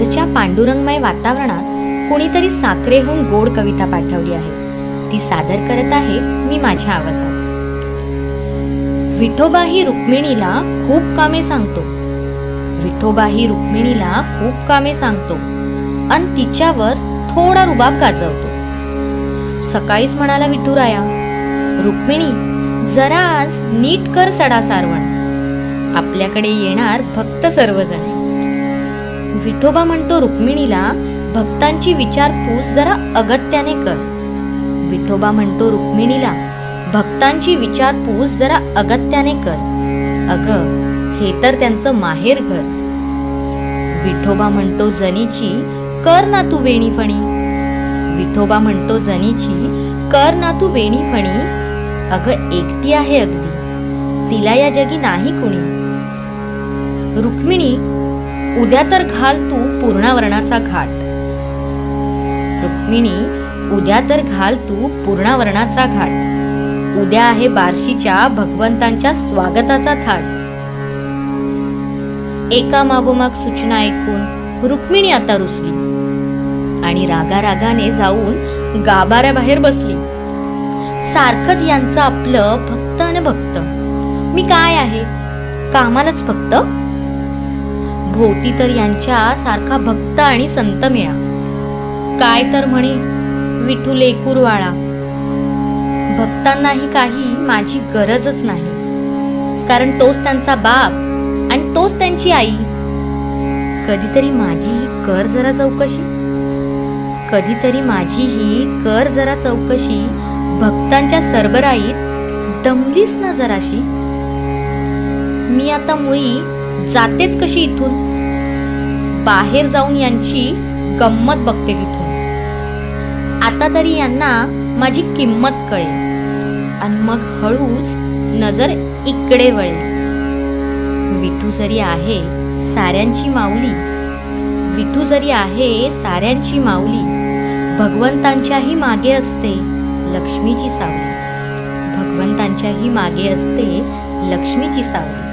आजच्या पांडुरंगमय वातावरणात कोणीतरी साखरेहून गोड कविता पाठवली आहे. ती सादर करत आहे मी माझ्या आवाजात. विठोबा ही रुक्मिणीला खूप कामे सांगतो. विठोबा ही रुक्मिणीला खूप कामे सांगतो. अन तिच्यावर थोडा रुबाब गाजवतो. सकाळीच म्हणाला विठुराया रुक्मिणी जरा आज नीट कर सडा सारवण. आपल्याकडे येणार फक्त सर्वजण. विठोबा म्हणतो रुक्मिणीला भक्तांची विचारपूस जरा अगत्याने कर. विठोबा म्हणतो रुक्मिणीला भक्तांची विचारपूस जरा अगत्याने कर. अग हे तर त्यांचं माहेर घर. विठोबा म्हणतो जनीची कर ना तू वेणीफणी. विठोबा म्हणतो जनीची कर ना तू वेणीफणी. अग एकटी आहे अगदी. तिला या जगी नाही कुणी. रुक्मिणी उद्या तर घाल तू पूर्णावरणाचा घाट. रुक्मिणी उद्या तर घाल तू पूर्णावरणाचा घाट. उद्या आहे बार्शीच्या भगवंतांच्या स्वागताचा थाट. एका मागोमाग सूचना ऐकून रुक्मिणी आता रुसली आणि रागा रागाने जाऊन गाभाऱ्याबाहेर बसली. सारखंच यांचं आपलं भक्त आणि भक्त. मी काय आहे? कामालाच फक्त भोवती तर यांच्या सारखा भक्त आणि संत मिळा. काय तर म्हणे विठू लेकूरवाळा. भक्तांनाही काही माझी गरजच नाही. कारण तोच त्यांचा बाप आणि तोच त्यांची आई. कधीतरी माझी ही कर जरा चौकशी. कधीतरी माझी ही कर जरा चौकशी भक्तांच्या सरबराईत दमलीस ना जराशी. मी आता मुळी जातेच कशी इथून? बाहेर जाऊन यांची गंमत बघते तिथून. आता तरी यांना माझी किंमत कळेल. आणि मग हळूच नजर इकडे वळेल. विठू जरी आहे साऱ्यांची माऊली. विठू जरी आहे साऱ्यांची माऊली. भगवंतांच्याही मागे असते लक्ष्मीची सावली. भगवंतांच्याही मागे असते लक्ष्मीची सावली.